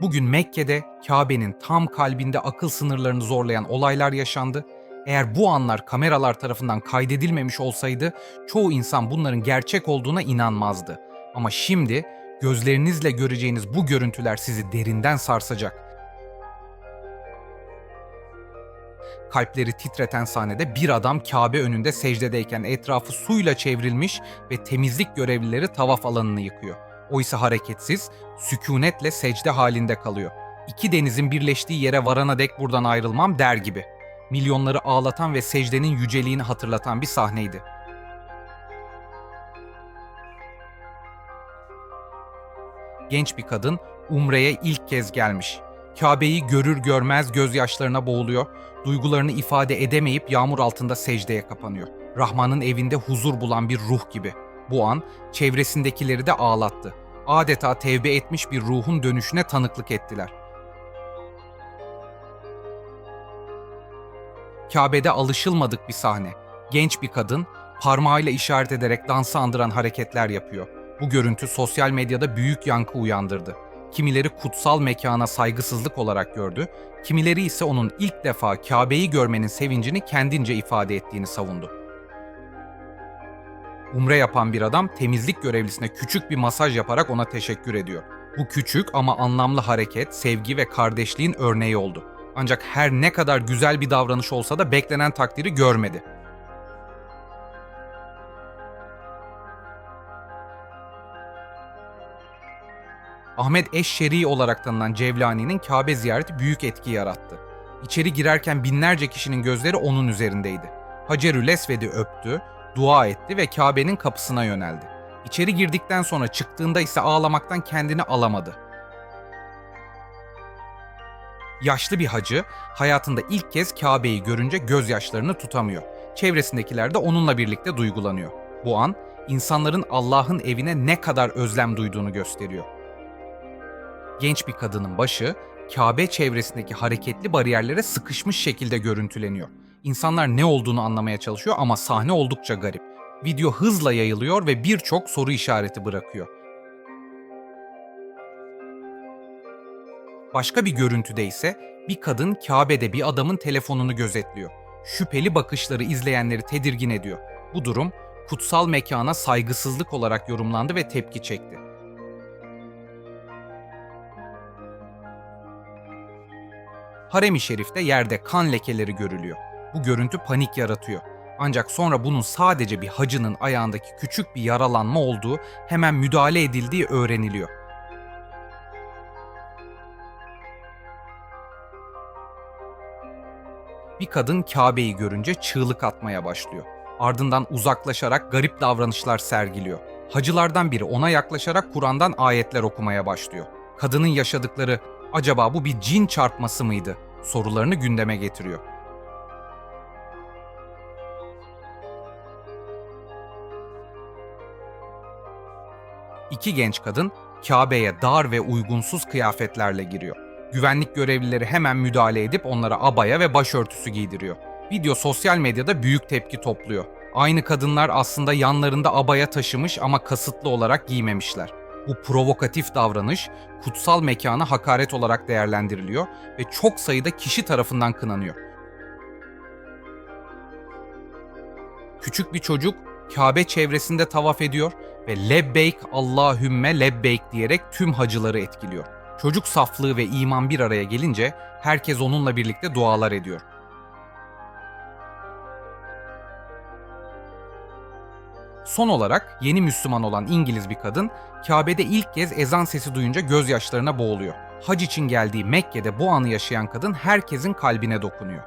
Bugün Mekke'de Kabe'nin tam kalbinde akıl sınırlarını zorlayan olaylar yaşandı. Eğer bu anlar kameralar tarafından kaydedilmemiş olsaydı çoğu insan bunların gerçek olduğuna inanmazdı. Ama şimdi gözlerinizle göreceğiniz bu görüntüler sizi derinden sarsacak. Kalpleri titreten sahnede bir adam Kabe önünde secdedeyken etrafı suyla çevrilmiş ve temizlik görevlileri tavaf alanını yıkıyor. O ise hareketsiz, sükunetle secde halinde kalıyor. İki denizin birleştiği yere varana dek buradan ayrılmam der gibi. Milyonları ağlatan ve secdenin yüceliğini hatırlatan bir sahneydi. Genç bir kadın Umre'ye ilk kez gelmiş. Kabe'yi görür görmez gözyaşlarına boğuluyor, duygularını ifade edemeyip yağmur altında secdeye kapanıyor. Rahman'ın evinde huzur bulan bir ruh gibi. Bu an çevresindekileri de ağlattı. Adeta tevbe etmiş bir ruhun dönüşüne tanıklık ettiler. Kabe'de alışılmadık bir sahne. Genç bir kadın parmağıyla işaret ederek dansı andıran hareketler yapıyor. Bu görüntü sosyal medyada büyük yankı uyandırdı. Kimileri kutsal mekana saygısızlık olarak gördü, kimileri ise onun ilk defa Kabe'yi görmenin sevincini kendince ifade ettiğini savundu. Umre yapan bir adam temizlik görevlisine küçük bir masaj yaparak ona teşekkür ediyor. Bu küçük ama anlamlı hareket sevgi ve kardeşliğin örneği oldu. Ancak her ne kadar güzel bir davranış olsa da beklenen takdiri görmedi. Ahmet Eşşeri olarak tanınan Cevlani'nin Kabe ziyareti büyük etki yarattı. İçeri girerken binlerce kişinin gözleri onun üzerindeydi. Hacerül Esved'i öptü, dua etti ve Kabe'nin kapısına yöneldi. İçeri girdikten sonra çıktığında ise ağlamaktan kendini alamadı. Yaşlı bir hacı hayatında ilk kez Kabe'yi görünce gözyaşlarını tutamıyor. Çevresindekiler de onunla birlikte duygulanıyor. Bu an insanların Allah'ın evine ne kadar özlem duyduğunu gösteriyor. Genç bir kadının başı Kabe çevresindeki hareketli bariyerlere sıkışmış şekilde görüntüleniyor. İnsanlar ne olduğunu anlamaya çalışıyor ama sahne oldukça garip. Video hızla yayılıyor ve birçok soru işareti bırakıyor. Başka bir görüntüde ise bir kadın Kabe'de bir adamın telefonunu gözetliyor. Şüpheli bakışları izleyenleri tedirgin ediyor. Bu durum kutsal mekana saygısızlık olarak yorumlandı ve tepki çekti. Harem-i Şerif'te yerde kan lekeleri görülüyor. Bu görüntü panik yaratıyor. Ancak sonra bunun sadece bir hacının ayağındaki küçük bir yaralanma olduğu, hemen müdahale edildiği öğreniliyor. Bir kadın Kabe'yi görünce çığlık atmaya başlıyor. Ardından uzaklaşarak garip davranışlar sergiliyor. Hacılardan biri ona yaklaşarak Kur'an'dan ayetler okumaya başlıyor. Kadının yaşadıkları acaba bu bir cin çarpması mıydı sorularını gündeme getiriyor. İki genç kadın Kabe'ye dar ve uygunsuz kıyafetlerle giriyor. Güvenlik görevlileri hemen müdahale edip onlara abaya ve başörtüsü giydiriyor. Video sosyal medyada büyük tepki topluyor. Aynı kadınlar aslında yanlarında abaya taşımış ama kasıtlı olarak giymemişler. Bu provokatif davranış kutsal mekana hakaret olarak değerlendiriliyor ve çok sayıda kişi tarafından kınanıyor. Küçük bir çocuk Kabe çevresinde tavaf ediyor ve lebbeyk Allahümme lebbeyk diyerek tüm hacıları etkiliyor. Çocuk saflığı ve iman bir araya gelince herkes onunla birlikte dualar ediyor. Son olarak yeni Müslüman olan İngiliz bir kadın Kabe'de ilk kez ezan sesi duyunca gözyaşlarına boğuluyor. Hac için geldiği Mekke'de bu anı yaşayan kadın herkesin kalbine dokunuyor.